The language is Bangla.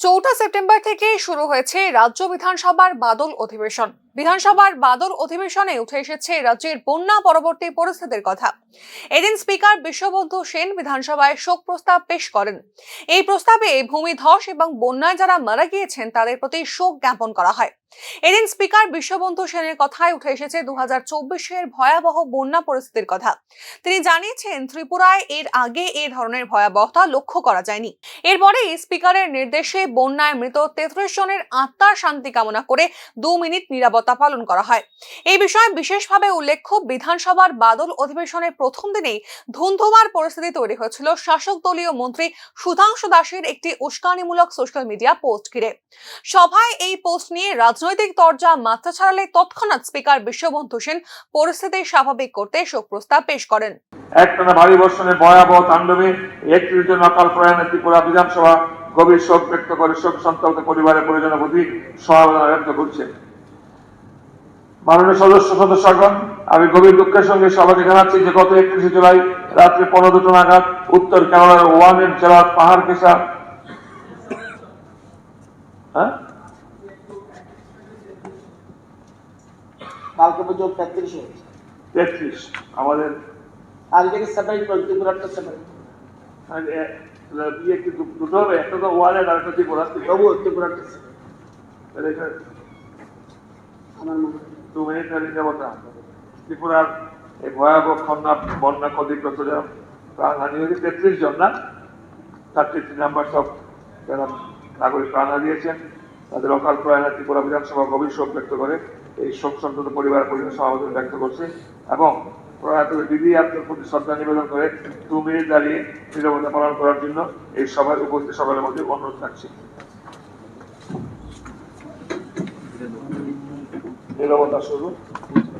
চৌঠা সেপ্টেম্বর থেকে শুরু হয়েছে রাজ্য বিধানসভার বাদল অধিবেশন। বিধানসভার বাদল অধিবেশনে উঠে এসেছে রাজ্যের বন্যা পরবর্তী পরিস্থিতির কথা। এদিন স্পিকার বিশ্ববন্ধু সেন বিধানসভায় শোক প্রস্তাব পেশ করেন। এই প্রস্তাবে ভূমিধস এবং বন্যায় যারা মারা গিয়েছেন, তাদের প্রতি শোক জ্ঞাপন করা হয়। এদিন স্পিকার বিশ্ববন্ধু সেনের কথায় উঠে এসেছে দু হাজার ভয়াবহ বন্যা পরিস্থিতির কথা। তিনি জানিয়েছেন, ত্রিপুরায় এর আগে এ ধরনের ভয়াবহতা লক্ষ্য করা যায়নি। এরপরেই স্পিকারের নির্দেশে বন্যায় মৃত তেত্রিশ জনের আত্মার শান্তি কামনা করে দু মিনিট নিরাপত্তা পালন করা হয়। এই বিষয়ে বিশেষভাবে উল্লেখ্য, বিধানসভার বাদল অধিবেশনের প্রথম দিনেই ধুন্ধুমার পরিস্থিতি তৈরি হয়েছিল। শাসক দলীয় মন্ত্রী সুধাংশু দাসের একটি উস্কানিমূলক সোশ্যাল মিডিয়া পোস্ট ঘিরে। সভায় এই পোস্ট নিয়ে রাজনৈতিক তরজা মাত্রা ছাড়ালে তৎক্ষণাৎ স্পিকার বিশ্ববন্ধু সেন পরিস্থিতি স্বাভাবিক করতে শোক প্রস্তাব পেশ করেন। একটানা ভারী বর্ষণে ভয়াবহ তাণ্ডবে একত্রিশ জন অকাল প্রয়াণে ত্রিপুরা বিধানসভা গভীর শোক ব্যক্ত করে শোক সন্তপ্ত পরিবারের পরিজনের প্রতি সহাবধান ব্যক্ত করছে। মাননীয় সদস্য সদস্যগণ আমি গভীর দুঃখের সঙ্গে সবাইকে জানাচ্ছি যে গত একত্রিশে জুলাই রাত্রে পনেরো দুটো নাগাদ উত্তর কেরালার ওয়ানের জেলার পাহাড় কেশা হ্যাঁ? কালকে পর্যন্ত তেত্রিশ হয়েছে তেত্রিশ আমাদের আর এটাকে সেপারেট করে ত্রিপুরাটা সেপারেট আর এ- ইয়ে কি দুটো হবে? একটা তো ওয়ানের আর একটা ত্রিপুরা। তবুও ত্রিপুরাটা separate। আমার মনে হয়। নিরাপত্তা ত্রিপুরার এই ভয়াবহ বন্যা ক্ষতিগ্রস্ত যারা প্রাণহানি হয়েছে, তেত্রিশ জন না? থার্টি থ্রি নাম্বার সব যারা নাগরিক প্রাণ হারিয়েছেন, তাদের অকাল প্রয়াণে ত্রিপুরা বিধানসভা গভীর শোক ব্যক্ত করে। এই শোক সন্তত পরিবার পরিজন সমাবেদন ব্যক্ত করছে এবং প্রয়াত দিদি আত্মার প্রতি শ্রদ্ধা নিবেদন করে দু মিনিট দাঁড়িয়ে নিরাপত্তা পালন করার জন্য এই সভায় উপস্থিত সকলের মধ্যে অনুরোধ primera votación, ¿no?